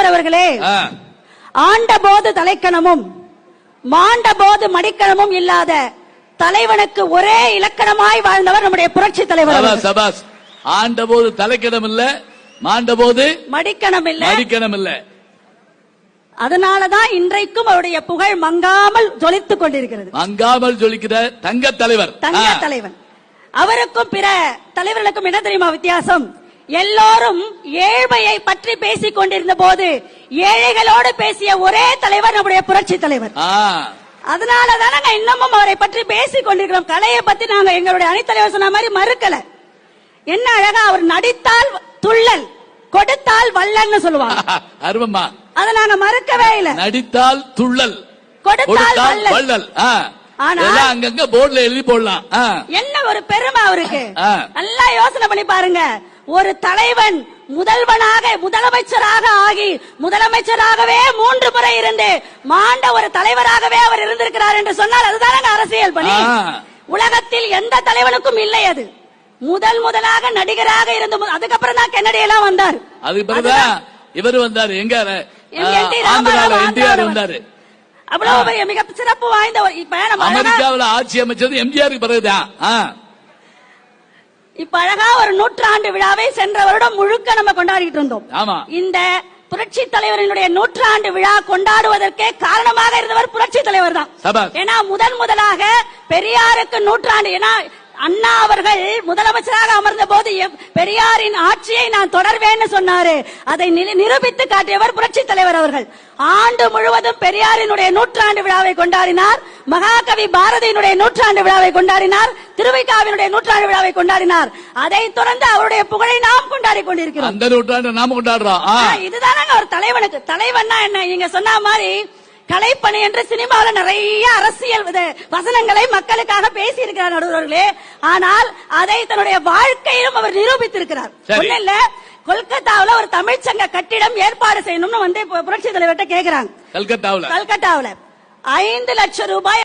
நடுவர் அவர்களே ஆ, ஆண்ட போது தலைக்கணமும் மாண்ட போது மடிக்கணமும் இல்லாத தலைவனுக்கு ஒரே இலக்கணமாய் வாழ்ந்தவர் நம்முடைய புரட்சி தலைவர் சபாஸ் ஆண்ட போது தலைக்கிடம் இல்ல மாண்ட போது மடிக்கணம் இல்ல. மடிக்கணம் இல்ல. அதனாலதான் இன்றைக்கும் அவருடைய புகழ் மங்காமல் ஜொலித்துக் கொண்டிருக்கிறது. மங்காமல் ஜொலிக்கிற தங்க தலைவர். தங்க தலைவன். அவருக்கும் பிற தலைவர்களுக்கும் என்ன தெரியுமா வித்தியாசம்? எல்லோரும் ஏழ்மையை பற்றி பேசிக் கொண்டிருந்த போது ஏழைகளோடு பேசிய ஒரே தலைவர் நம்முடைய புரட்சி தலைவர். ஆ, அதனாலதான் நாங்க இன்னமும் அவரை பற்றி பேசிக் கொண்டிருக்கிறோம். கலையை பத்தி நாங்க எங்களுடைய அணித்தலைவர் சொன்ன மாதிரி மறுக்கல. என்ன அழகா அவர் நடித்தால் துள்ளல் கொடுத்தால் வள்ளல்னு சொல்லுவாங்க. அருமம்மா. அதை நாங்க மறுக்கவே இல்ல. நடித்தால் துள்ளல் கொடுத்தால் இதெல்லாம் அங்கங்க போர்டுல எழுதி போடலாம். என்ன ஒரு பெருமை அவருக்கு. நல்லா யோசனை பண்ணி பாருங்க. ஒரு தலைவன் முதல்வனாக முதலமைச்சராக ஆகி முதலமைச்சராகவே மூன்று முறை இருந்து மாண்ட ஒரு தலைவராகவே அவர் இருந்திருக்கிறார் என்று சொன்னால் அதுதானங்க அரசியல் பணி. உலகத்தில் எந்த தலைவனுக்கும் இல்லை அது. முதல் முதலாக நடிகராக இருந்து அதுக்கப்புறம் தான் கென்னடி எல்லாம் வந்தார். அதுக்கு பிறகுதான் இவரு வந்தாரு. எங்க? என்டிஆர் வந்தாரு. அவ்வளவு மிக சிறப்பு வாய்ந்த அமெரிக்காவுல ஆட்சி அமைச்சது எம்ஜிஆருக்கு பிறகுதான். இப்ப அழகா ஒரு நூற்றாண்டு விழாவை சென்ற வருடம் முழுக்க நம்ம கொண்டாடிட்டு இருந்தோம். இந்த புரட்சி தலைவரினுடைய நூற்றாண்டு விழா கொண்டாடுவதற்கே காரணமாக இருந்தவர் புரட்சி தலைவர் தான். ஏன்னா முதன் முதலாக பெரியாருக்கு நூற்றாண்டு ஏன்னா அண்ணா அவர்கள் முதலமைச்சராக அமர்ந்த போது பெரியாரின் ஆட்சியை நான் தொடர்வேன்னு சொன்னாரு. அதை நிரு- நிரூபித்து காட்டியவர் புரட்சி தலைவர் அவர்கள். ஆண்டு முழுவதும் பெரியாரினுடைய நூற்றாண்டு விழாவை கொண்டாடினார். மகாகவி பாரதியினுடைய நூற்றாண்டு விழாவை கொண்டாடினார் திருவைக்காவினுடைய நூற்றாண்டு விழாவை கொண்டாடினார். அதை தொடர்ந்து அவருடைய புகழை நாம் கொண்டாடி கொண்டிருக்கிறோம். அந்த நூற்றாண்டு நாம கொண்டாடுறோம். இதுதானங்க ஒரு தலைவனுக்கு. தலைவன்னா என்ன? நீங்க சொன்ன மாதிரி கலைப்பணி என்று சினிமாவில் நிறைய அரசியல் வசனங்களை மக்களுக்காக பேசி இருக்கிறார் நடுவர்களே. ஆனால் அதை தன்னுடைய வாழ்க்கையிலும் அவர் நிரூபித்திருக்கிறார். ஒண்ணு இல்ல கொல்கத்தாவுல ஒரு தமிழ்ச்சங்க கட்டிடம் ஏற்பாடு செய்யணும்னு வந்து புரட்சி தலைவர்கிட்ட கேக்குறாங்க. கல்கத்தாவுல. கல்கட்டாவுல ஐந்து லட்சம் ரூபாய்